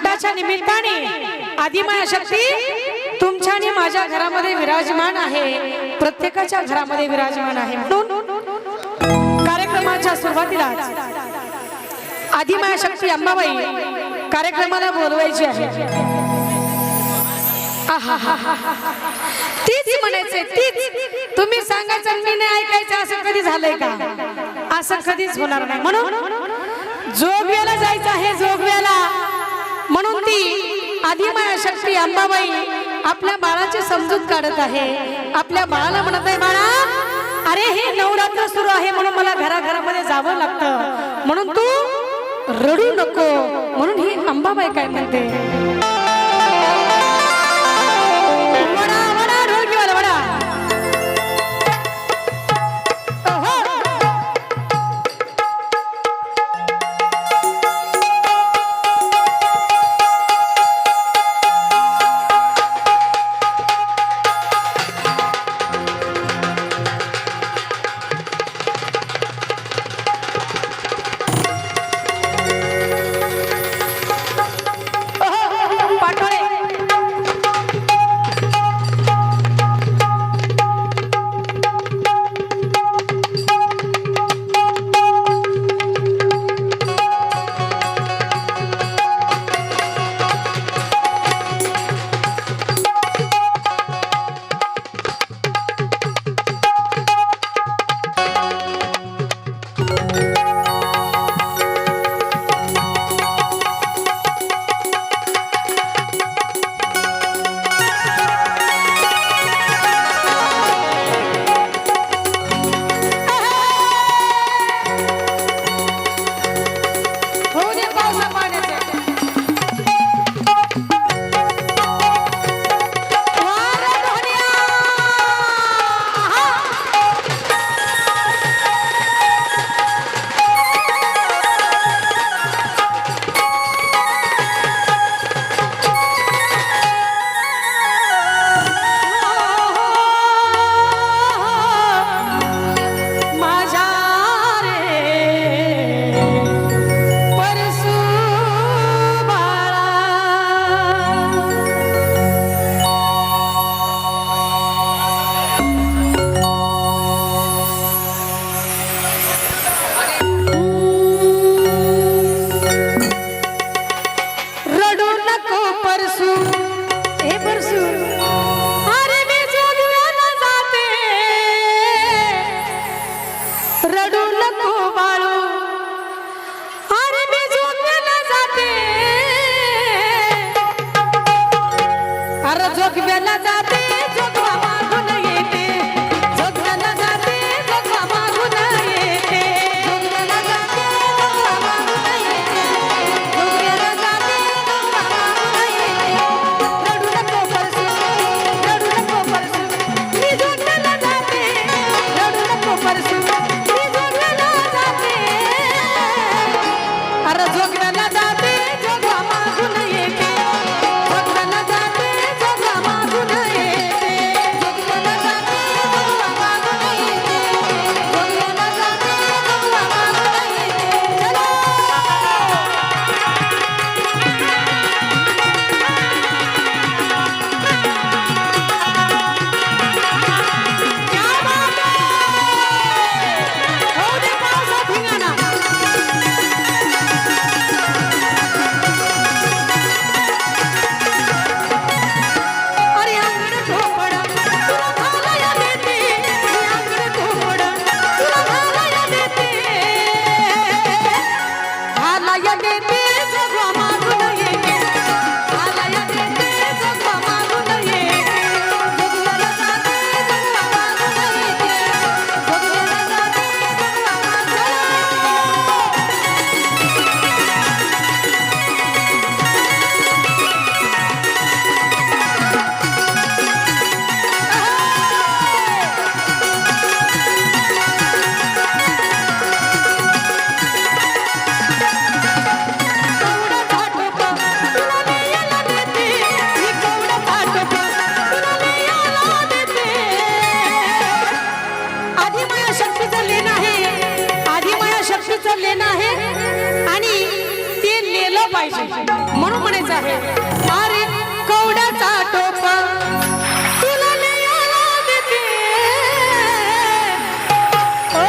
घटाच्या निमित्ताने आदिमाया शक्ती तुमच्या आणि माझ्या घरामध्ये विराजमान आहे. प्रत्येकाच्या घरामध्ये विराजमान आहे म्हणून कार्यक्रमाच्या सुरुवातीला आदिमाया शक्ती अंबाबाई कार्यक्रमाला बोलवायची आहे. तीच म्हणायचे तीच. तुम्ही सांगायचं मी नाही ऐकायचं असं कधी झालंय का? असं कधीच होणार नाही. म्हणून जोगव्याला जायचं आहे जोगव्याला. म्हणून ती आदिमाया शक्ती अंबाबाई आपल्या बाळाची समजूत काढत आहे. आपल्या बाळाला म्हणत आहे बाळा अरे हे नवरात्र सुरू आहे म्हणून मला घराघरामध्ये जावं लागतं. म्हणून तू रडू नको. म्हणून ही अंबाबाई काय म्हणते? रडू नको बाळू. अरे जोगव्याला जाते त्याचं लेणं आहे आणि ते नेलं पाहिजे. म्हणून म्हणायचं आहे अरे कवडाचा टोपा तुला ओ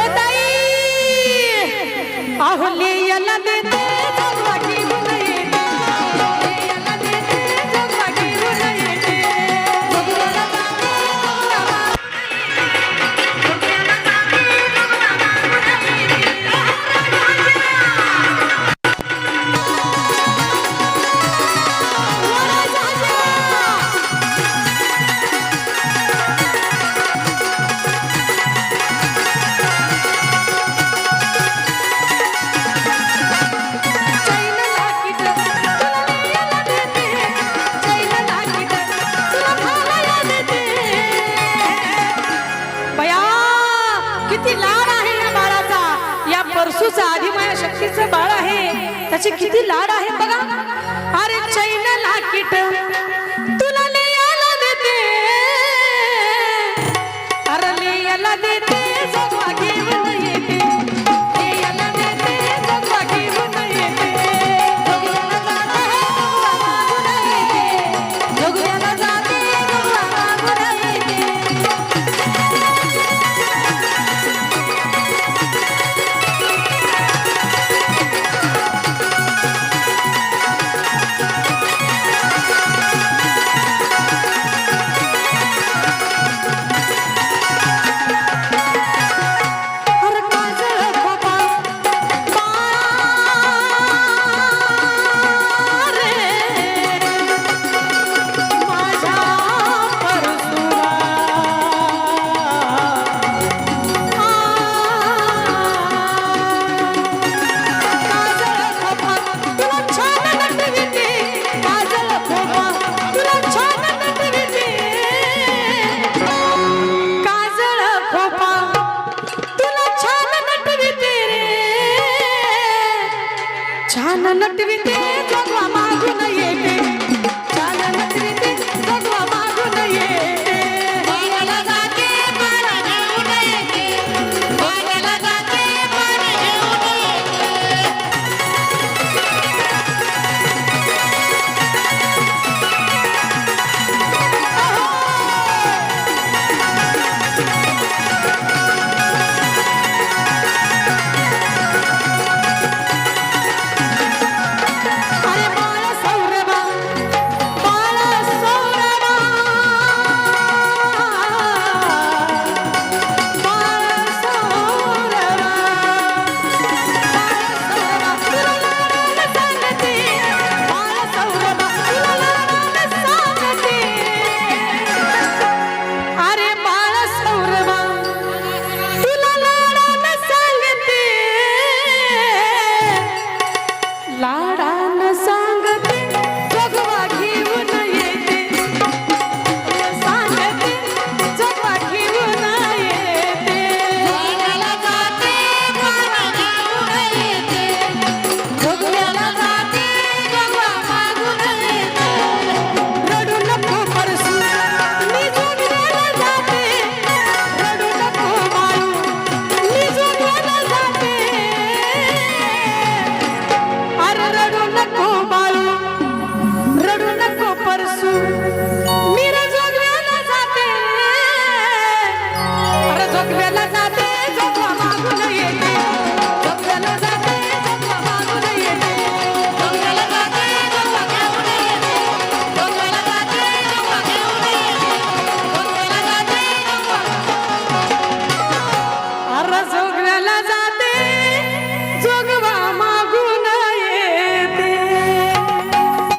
कसे किती लाड आहेत बघा. अरे चैन लाकीट तुला लियाला देते. अरे लियाला देते. जगवा माझी नाही